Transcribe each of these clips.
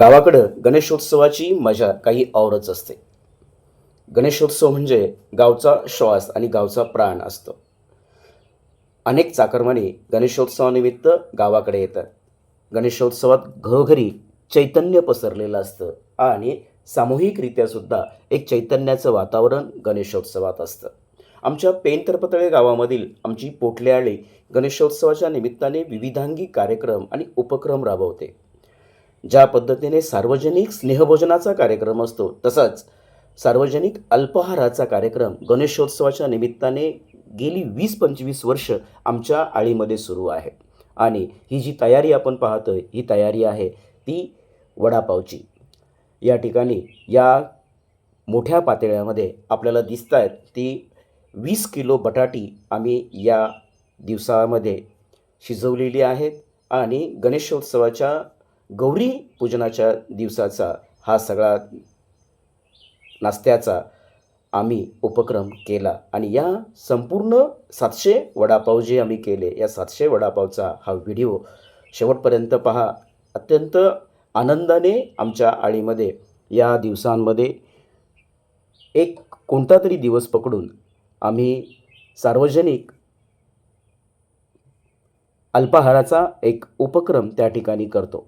गावाकडं गणेशोत्सवाची मजा काही औरच असते. गणेशोत्सव म्हणजे गावचा श्वास आणि गावचा प्राण असतो. अनेक चाकरमानी गणेशोत्सवानिमित्त गावाकडे येतात. गणेशोत्सवात घरोघरी चैतन्य पसरलेलं असतं आणि सामूहिकरित्या सुद्धा एक चैतन्याचं वातावरण गणेशोत्सवात असतं. आमच्या पेंतरपतळे गावामधील आमची पोटल्याळी गणेशोत्सवाच्या निमित्ताने विविधांगी कार्यक्रम आणि उपक्रम राबवते. ज्या पद्धतीने सार्वजनिक स्नेहभोजनाचा कार्यक्रम असतो तसाच सार्वजनिक अल्पाहाराचा कार्यक्रम गणेशोत्सवाच्या निमित्ताने गेली वीस पंचवीस वर्ष आमच्या आळीमध्ये सुरू आहे. आणि ही जी तयारी आपण पाहतो आहे ही तयारी आहे ती वडापावची. या ठिकाणी या मोठ्या पातळ्यामध्ये आपल्याला दिसत आहेत ती वीस किलो बटाटी आम्ही या दिवसामध्ये शिजवलेली आहेत. आणि गणेशोत्सवाच्या गौरी पूजनाच्या दिवसाचा हा सगळा नाश्त्याचा आम्ही उपक्रम केला. आणि या संपूर्ण सातशे वडापाव जे आम्ही केले या सातशे वडापावचा हा व्हिडिओ शेवटपर्यंत पहा. अत्यंत आनंदाने आमच्या आळीमध्ये या दिवसांमध्ये एक कोणता तरी दिवस पकडून आम्ही सार्वजनिक अल्पाहाराचा एक उपक्रम त्या ठिकाणी करतो.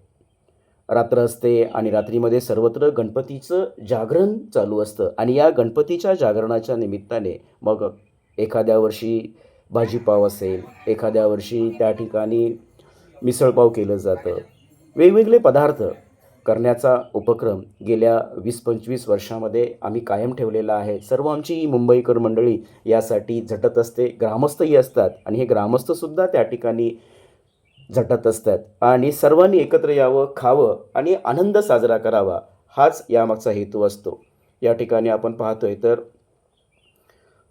रात्र असते आणि रात्रीमध्ये सर्वत्र गणपतीचं जागरण चालू असतं. आणि या गणपतीच्या जागरणाच्या निमित्ताने मग एखाद्या वर्षी भाजीपाव असेल एखाद्या वर्षी त्या ठिकाणी मिसळपाव केलं जातं. वेगवेगळे पदार्थ करण्याचा उपक्रम गेल्या वीस पंचवीस वर्षामध्ये आम्ही कायम ठेवलेला आहे. सर्व आमची मुंबईकर मंडळी यासाठी झटत असते ग्रामस्थही असतात आणि हे ग्रामस्थसुद्धा त्या ठिकाणी झटत असतात. आणि सर्वांनी एकत्र यावं खावं आणि आनंद साजरा करावा हाच यामागचा हेतू असतो. या ठिकाणी आपण पाहतोय तर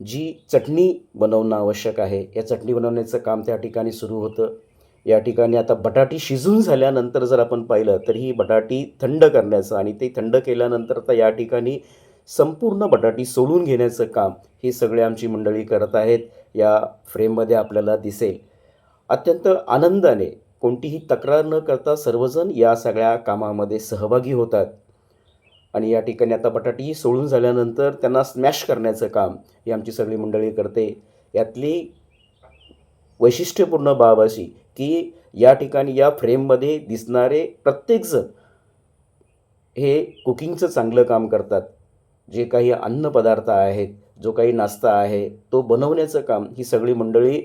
जी चटणी बनवणं आवश्यक आहे या चटणी बनवण्याचं काम त्या ठिकाणी सुरू होतं. या ठिकाणी आता बटाटी शिजून झाल्यानंतर जर आपण पाहिलं तर ही बटाटी थंड करण्याचं आणि ते थंड केल्यानंतर तर या ठिकाणी संपूर्ण बटाटी सोलून घेण्याचं काम ही सगळे आमची मंडळी करत आहेत. या फ्रेममध्ये आपल्याला दिसेल. अत्यंत आनंदाने कोणतीही तक्रार न करता सर्वजण या सगळ्या कामामध्ये सहभागी होतात. आणि या ठिकाणी आता बटाटी सोडून झाल्यानंतर त्यांना स्मॅश करण्याचं काम ही आमची सगळी मंडळी करते. यातली वैशिष्ट्यपूर्ण बाब अशी की या ठिकाणी या फ्रेममध्ये दिसणारे प्रत्येकजण हे कुकिंगचं चांगलं काम करतात. जे काही अन्नपदार्थ आहेत जो काही नाश्ता आहे तो बनवण्याचं काम ही सगळी मंडळी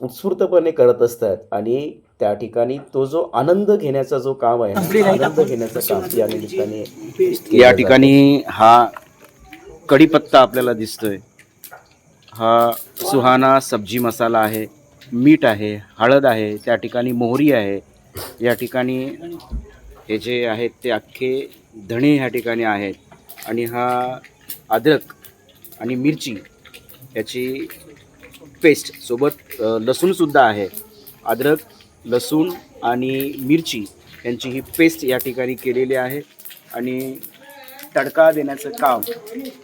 उत्स्फूर्तपणे करत असतात. आणि त्या ठिकाणी तो जो आनंद घेण्याचा जो काम आहे आनंद घेण्याचं काम या निमित्ताने या. ठिकाणी हा कढीपत्ता आपल्याला दिसतोय. हा सुहाना सब्जी मसाला आहे मीठ आहे हळद आहे त्या ठिकाणी मोहरी आहे. या ठिकाणी हे जे आहेत ते अख्खे धणे ह्या ठिकाणी आहेत. आणि हा अद्रक आणि मिरची याची पेस्ट सोबत लसूणसुद्धा आहे. अद्रक लसूण आणि मिरची यांची ही पेस्ट या ठिकाणी केलेली आहे. आणि तडका देण्याचं काम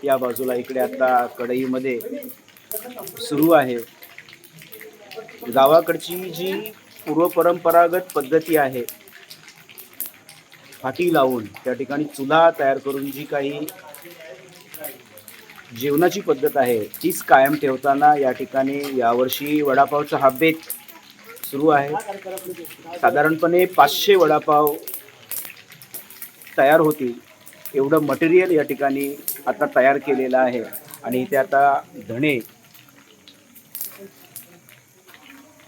या बाजूला इकडे आता कढईमध्ये सुरू आहे. गावाकडची जी पूर्वपरंपरागत पद्धती आहे फाटी लावून त्या ठिकाणी चुला तयार करून जी काही जेवणाची पद्धत आहे तीच कायम ठेवताना या ठिकाणी यावर्षी वडापावचा हा बेत सुरू आहे. साधारणपणे पाचशे वडापाव तयार होतील एवढं मटेरियल या ठिकाणी आता तयार केलेलं आहे. आणि इथे आता धणे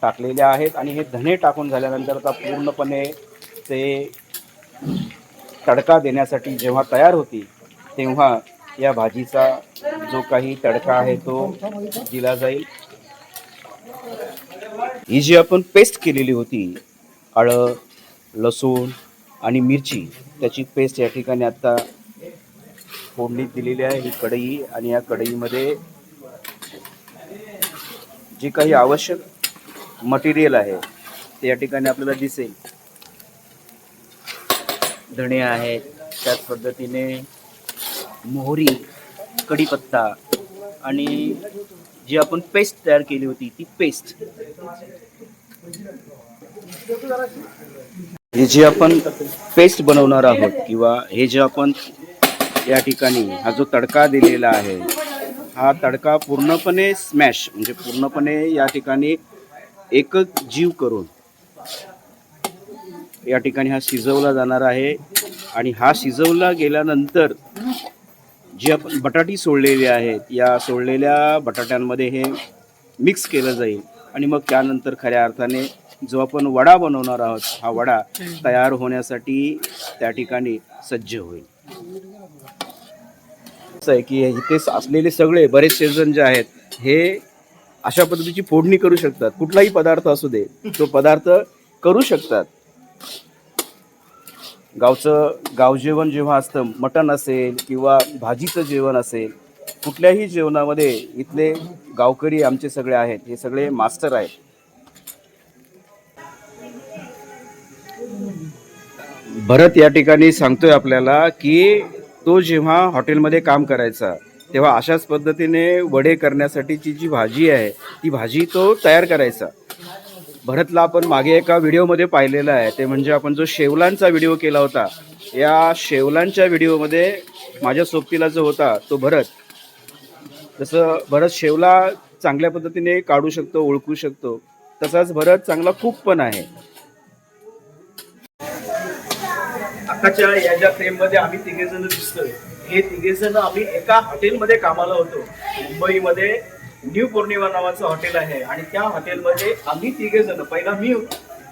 टाकलेले आहेत आणि हे धणे टाकून झाल्यानंतर आता पूर्णपणे ते तडका देण्यासाठी जेव्हा तयार होती तेव्हा या भाजीचा जो काही तडका आहे तो दिला जाईल. ही जी आपण पेस्ट केलेली होती आळं लसूण आणि मिरची त्याची पेस्ट या ठिकाणी आता फोडणीत दिलेली आहे. ही कढई आणि या कढईमध्ये जे काही आवश्यक मटेरियल आहे ते या ठिकाणी आपल्याला दिसेल. धणे आहेत त्याच पद्धतीने मोहरी कढीपत्ता आणि जी आपण पेस्ट तयार केली होती ती पेस्ट. हे जे आपण पेस्ट बनवणार आहोत किंवा हे जे आपण या ठिकाणी हा जो तडका दिलेला आहे हा तडका पूर्णपणे स्मॅश म्हणजे पूर्णपणे या ठिकाणी एकच जीव करून या ठिकाणी हा शिजवला जाणार आहे. आणि हा शिजवला गेल्यानंतर जी आपण बटाटी सोडलेली आहेत या सोडलेल्या बटाट्यांमध्ये हे मिक्स केलं जाईल. आणि मग त्यानंतर खऱ्या अर्थाने जो आपण वडा बनवणार आहोत हा वडा तयार होण्यासाठी त्या ठिकाणी सज्ज होईल. असं आहे की इथे असलेले सगळे बरेचसे जण जे आहेत हे अशा पद्धतीची फोडणी करू शकतात. कुठलाही पदार्थ असू दे तो पदार्थ करू शकतात. गावचं गावजेवण जेव्हा असतं मटण असेल किंवा भाजीचं जेवण असेल कुठल्याही जेवणामध्ये इथले गावकरी आमचे सगळे आहेत हे सगळे मास्टर आहेत. भरत या ठिकाणी सांगतोय आपल्याला की तो जेव्हा हॉटेलमध्ये काम करायचा तेव्हा अशाच पद्धतीने वडे करण्यासाठीची जी भाजी आहे ती भाजी तो तयार करायचा. भरतला आपण मागे एका व्हिडिओमध्ये पाहिलेला आहे. ते म्हणजे आपण जो शेवलांचा व्हिडिओ केला होता या शेवलांच्या व्हिडिओमध्ये माझ्या सोबतीला जो होता तो भरत. जसं भरत शेवला चांगल्या पद्धतीने काढू शकतो ओळखू शकतो तसाच भरत चांगला खूप पण आहे. आताच्या या ज्या फ्रेममध्ये आम्ही तिघे जण दिसतोय हे तिघे जण आम्ही एका हॉटेलमध्ये कामाला होतो. मुंबईमध्ये न्यू पौर्णिमा नावाचं हॉटेल आहे आणि त्या हॉटेलमध्ये आम्ही तिघे जण पहिला मी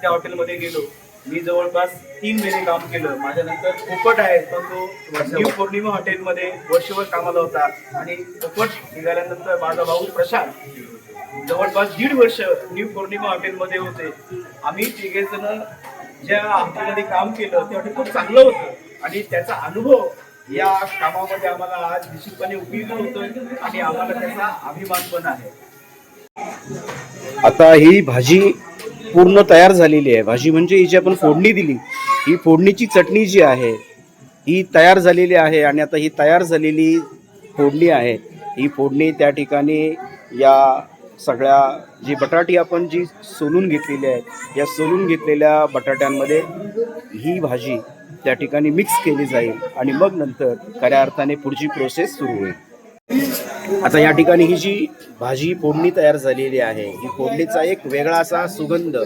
त्या हॉटेलमध्ये गेलो. मी जवळपास तीन महिने काम केलं. माझ्यानंतर पोपट आहे तर तो न्यू पौर्णिमा हॉटेलमध्ये वर्षभर कामाला होता आणि पोपट निघाल्यानंतर माझा भाऊ प्रशांत जवळपास दीड वर्ष न्यू पौर्णिमा हॉटेलमध्ये होते. आम्ही तिघे जण ज्या हॉटेलमध्ये काम केलं ते हॉटेल खूप चांगलं होतं आणि त्याचा अनुभव या कामामध्ये आम्हाला आज निश्चितपणे उपयोग होतोय आणि आम्हाला त्याचा अभिमान पण आहे. आता ही भाजी पूर्ण तयार झालेली आहे. भाजी म्हणजे ही जी आपण फोडणी दिली. ही फोडणीची चटणी जी आहे ही तयार झालेली आहे आणि आता ही तयार झालेली फोडणी आहे. ही फोडणी त्या ठिकाणी या सगळ्या जी बटाटी आपण जी सोलून घेतलेली आहे या सोलून घेतलेल्या बटाट्यांमध्ये ही भाजी त्या ठिकाणी मिक्स केली जाईल आणि मग नंतर खऱ्या अर्थाने पुढची प्रोसेस सुरू होईल. आता या ठिकाणी ही जी भाजी फोडणी तयार झालेली आहे ही फोडणीचा एक वेगळा असा सुगंध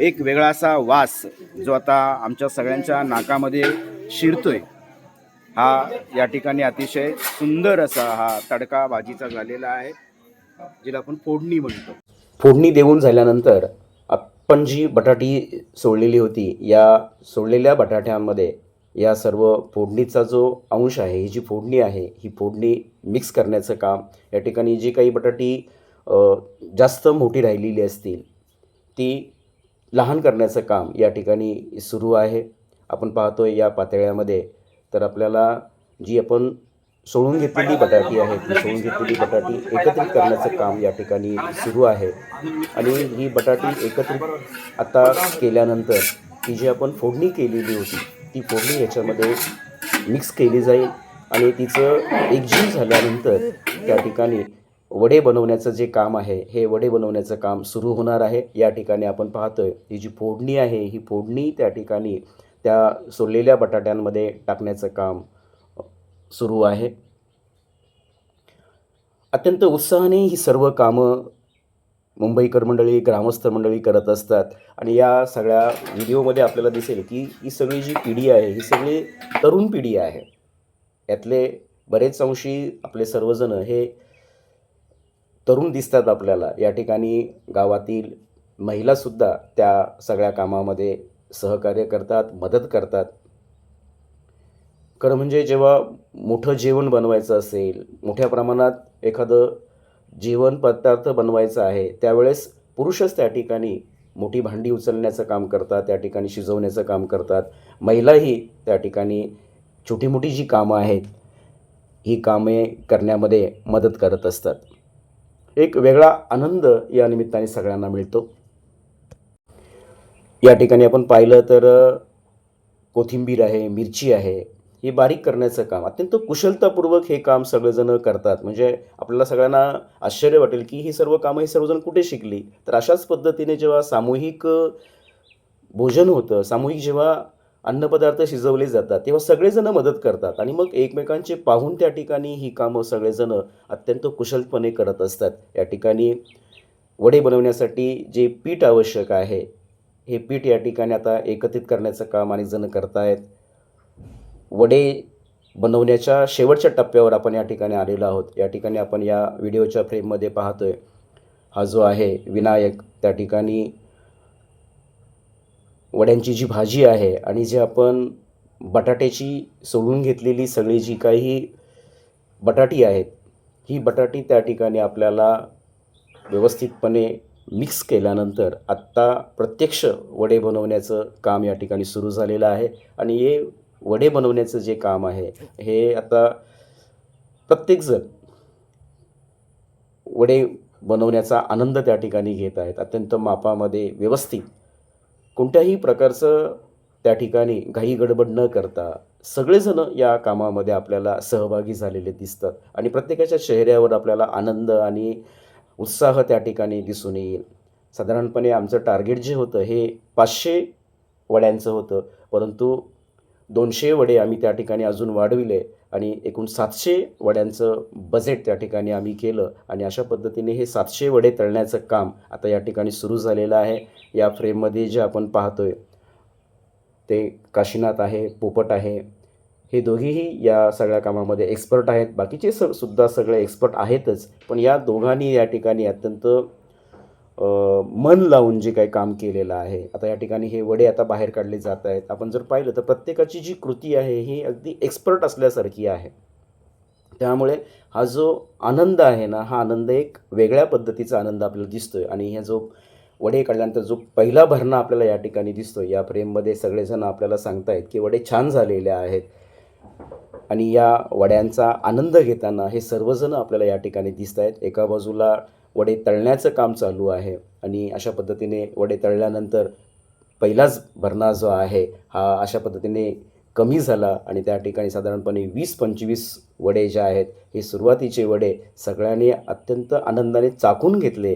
एक वेगळा असा वास जो आता आमच्या सगळ्यांच्या नाकामध्ये शिरतोय. हा या ठिकाणी अतिशय सुंदर असा हा तडका भाजीचा झालेला आहे जिला आपण फोडणी म्हणतो. फोडणी देऊन झाल्यानंतर आपण जी बटाटी सोडलेली होती. या सोडलेल्या बटाट्यांमध्ये या सर्व फोडणीचा जो अंश आहे ही जी फोडणी आहे ही फोडणी मिक्स करण्याचं काम या ठिकाणी जी काही बटाटी जास्त मोठी राहिलेली असतील ती लहान करण्याचं काम या ठिकाणी सुरू आहे. आपण पाहतोय या पातळ्यामध्ये तर आपल्याला जी आपण सोडून घेतलेली बटाटी आहे ती सोडून घेतलेली बटाटी एकत्रित करण्याचं काम या ठिकाणी सुरू आहे. आणि ही बटाटी एकत्रित आता केल्यानंतर ती जी आपण फोडणी केलेली होती ती फोडणी याच्यामध्ये मिक्स केली जाईल. आणि तिचं एकजीव झाल्यानंतर त्या ठिकाणी वडे बनवण्याचं जे काम आहे हे वडे बनवण्याचं काम सुरू होणार आहे. या ठिकाणी आपण पाहतोय ही जी फोडणी आहे ही फोडणी त्या ठिकाणी त्या सोललेल्या बटाट्यांमध्ये टाकण्याचं काम सुरू आहे. अत्यंत उत्साहाने ही सर्व कामं मुंबईकर मंडळी ग्रामस्थ मंडळी करत असतात. आणि या सगळ्या व्हिडिओमध्ये आपल्याला दिसेल की ही सगळी जी पिढी आहे ही सगळी तरुण पिढी आहे. यातले बरेच अंशी आपले सर्वजण हे तरुण दिसतात आपल्याला. या ठिकाणी गावातील महिलासुद्धा त्या सगळ्या कामामध्ये सहकार्य करतात मदत करतात. खरं म्हणजे जेव्हा मोठं जेवण बनवायचं असेल मोठ्या प्रमाणात एखादं जेवण पदार्थ बनवायचं आहे त्यावेळेस पुरुषच त्या ठिकाणी मोठी भांडी उचलण्याचं काम करतात त्या ठिकाणी शिजवण्याचं काम करतात. महिलाही त्या ठिकाणी छोटी मोठी जी कामं आहेत ही कामे करण्यामध्ये मदत करत असतात. एक वेगळा आनंद या निमित्ताने सगळ्यांना मिळतो. या ठिकाणी आपण पाहिलं तर कोथिंबीर आहे मिरची आहे हे बारीक करण्याचं काम अत्यंत कुशलतापूर्वक हे काम सगळेजण करतात. म्हणजे आपल्याला सगळ्यांना आश्चर्य वाटेल की ही सर्व कामं ही सर्वजण कुठे शिकली? तर अशाच पद्धतीने जेव्हा सामूहिक भोजन होतं सामूहिक जेव्हा अन्नपदार्थ शिजवले जातात तेव्हा सगळेजण मदत करतात आणि मग एकमेकांचे पाहून त्या ठिकाणी ही कामं सगळेजण अत्यंत कुशलपणे करत असतात. या ठिकाणी वडे बनवण्यासाठी जे पीठ आवश्यक आहे हे पीठ या ठिकाणी आता एकत्रित करण्याचं काम अनेक जण करतायत. वडे बनवण्याच्या शेवटच्या टप्प्यावर आपण या ठिकाणी आलेलो आहोत. या ठिकाणी आपण या व्हिडिओच्या फ्रेममध्ये पाहतोय हा जो आहे विनायक त्या ठिकाणी वड्यांची जी भाजी आहे आणि जे आपण बटाट्याची सोडून घेतलेली सगळी जी काही बटाटी आहेत ही बटाटी त्या ठिकाणी आपल्याला व्यवस्थितपणे मिक्स केल्यानंतर आत्ता प्रत्यक्ष वडे बनवण्याचं काम या ठिकाणी सुरू झालेलं आहे. आणि हे वडे बनवण्याचं जे काम आहे हे आता प्रत्येकजण वडे बनवण्याचा आनंद त्या ठिकाणी घेत आहेत. अत्यंत मापामध्ये व्यवस्थित. कोणत्याही प्रकारचं त्या ठिकाणी घाई गडबड न करता सगळेजण या कामामध्ये आपल्याला सहभागी झालेले दिसतात आणि प्रत्येकाच्या चेहऱ्यावर आपल्याला आनंद आणि उत्साह त्या ठिकाणी दिसून येईल. साधारणपणे आमचं टार्गेट जे होतं हे पाचशे वड्यांचं होतं परंतु दोनशे वडे आम्ही त्या ठिकाणी अजून वाढविले आणि एकूण सातशे वड्यांचं बजेट त्या ठिकाणी आम्ही केलं आणि अशा पद्धतीने हे सातशे वडे तळण्याचं काम आता या ठिकाणी सुरू झालेलं आहे. या फ्रेममध्ये जे आपण पाहतोय ते काशीनाथ आहे पोपट आहे. हे दोघीही या सगळ्या कामामध्ये एक्सपर्ट आहेत. बाकीचे स सुद्धा सगळे एक्सपर्ट आहेतच. पण या दोघांनी या ठिकाणी अत्यंत मन लावून जे काही काम केलेलं आहे आता या ठिकाणी हे वडे आता बाहेर काढले जात आहेत. आपण जर पाहिलं तर प्रत्येकाची जी कृती आहे ही अगदी एक्सपर्ट असल्यासारखी आहे. त्यामुळे हा जो आनंद आहे ना हा आनंद एक वेगळ्या पद्धतीचा आनंद आपल्याला दिसतोय. आणि ह्या जो वडे काढल्यानंतर जो पहिला भरणा आपल्याला या ठिकाणी दिसतोय या फ्रेममध्ये सगळेजण आपल्याला सांगतायत की वडे छान झालेले आहेत. आणि या वड्यांचा आनंद घेताना हे सर्वजण आपल्याला या ठिकाणी दिसत आहेत. एका बाजूला वडे तळण्याचं काम चालू आहे आणि अशा पद्धतीने वडे तळल्यानंतर पहिलाच भरणा जो आहे हा अशा पद्धतीने कमी झाला आणि त्या ठिकाणी साधारणपणे वीस पंचवीस वडे जे आहेत हे सुरुवातीचे वडे सगळ्यांनी अत्यंत आनंदाने चाकून घेतले.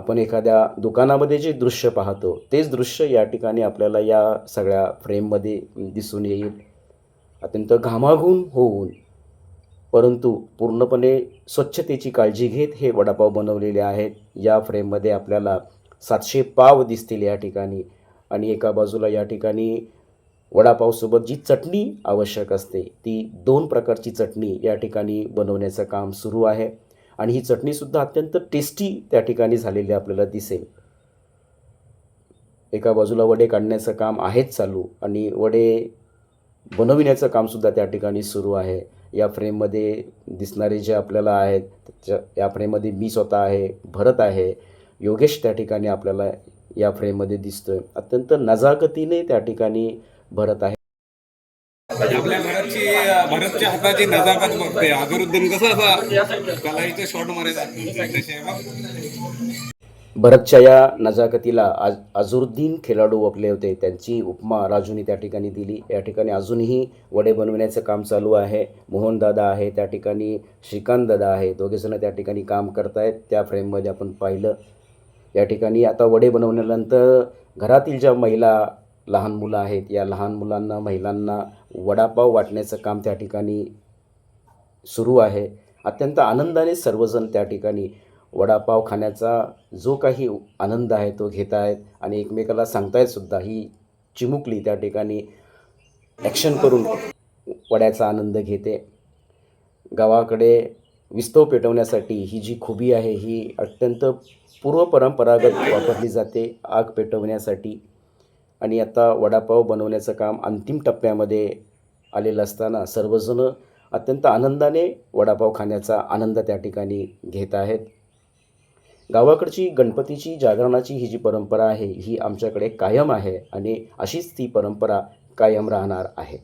आपण एखाद्या दुकानामध्ये जे दृश्य पाहतो तेच दृश्य या ठिकाणी आपल्याला या सगळ्या फ्रेममध्ये दिसून येईल. अत्यंत घामाघूम होऊन. परंतु पूर्णपणे स्वच्छतेची काळजी घेत हे वडापाव बनवलेले आहेत. या फ्रेममध्ये आपल्याला सातशे पाव दिसतील या ठिकाणी आणि एका बाजूला या ठिकाणी वडापावसोबत जी चटणी आवश्यक असते ती दोन प्रकारची चटणी या ठिकाणी बनवण्याचं काम सुरू आहे. आणि ही चटणीसुद्धा अत्यंत टेस्टी त्या ठिकाणी झालेली आपल्याला दिसेल. एका बाजूला वडे काढण्याचं काम आहेच चालू आणि वडे बनविण्याचं कामसुद्धा त्या ठिकाणी सुरू आहे. या फ्रेममध्ये दिसणारे जे आपल्याला आहेत त्या या फ्रेममध्ये मी स्वतः आहे भरत आहे योगेश त्या ठिकाणी आपल्याला या फ्रेममध्ये दिसतोय. अत्यंत नजाकतीने त्या ठिकाणी भरत आहे. म्हणजे आपल्या भरतची भरतच्या हाताची नजाकत बघते. अगरुद्दीन कसं असा कलाईचे शॉट मारायचा भरतच्या या नजाकतीला आज अझरुद्दीन खेळाडू आपले होते. त्यांची उपमा राजूनी त्या ठिकाणी दिली. या ठिकाणी अजूनही वडे बनवण्याचं काम चालू आहे. मोहनदादा आहे त्या ठिकाणी. श्रीकांत दादा आहे. दोघेजणं त्या ठिकाणी काम करतायत. त्या फ्रेममध्ये आपण पाहिलं. या ठिकाणी आता वडे बनवल्यानंतर घरातील ज्या महिला लहान मुलं आहेत. या लहान मुलांना महिलांना वडापाव वाटण्याचं काम त्या ठिकाणी सुरू आहे. अत्यंत आनंदाने सर्वजण त्या ठिकाणी वडापाव खाण्याचा जो काही आनंद आहे तो घेत आहेत आणि एकमेकाला सांगतायत सुद्धा. ही चिमुकली त्या ठिकाणी ॲक्शन करून वड्याचा आनंद घेते. गावाकडे विस्तव पेटवण्यासाठी ही जी खुबी आहे ही अत्यंत पूर्वपरंपरागत वापरली जाते. आग पेटवण्यासाठी आणि आता वडापाव बनवण्याचं काम अंतिम टप्प्यामध्ये आलेलं असताना सर्वजण अत्यंत आनंदाने वडापाव खाण्याचा आनंद त्या ठिकाणी घेत आहेत. गावाकडची गणपतीची जागरणाची ही जी परंपरा आहे ही आमच्याकडे कायम आहे आणि अशीच ती परंपरा कायम राहणार आहे.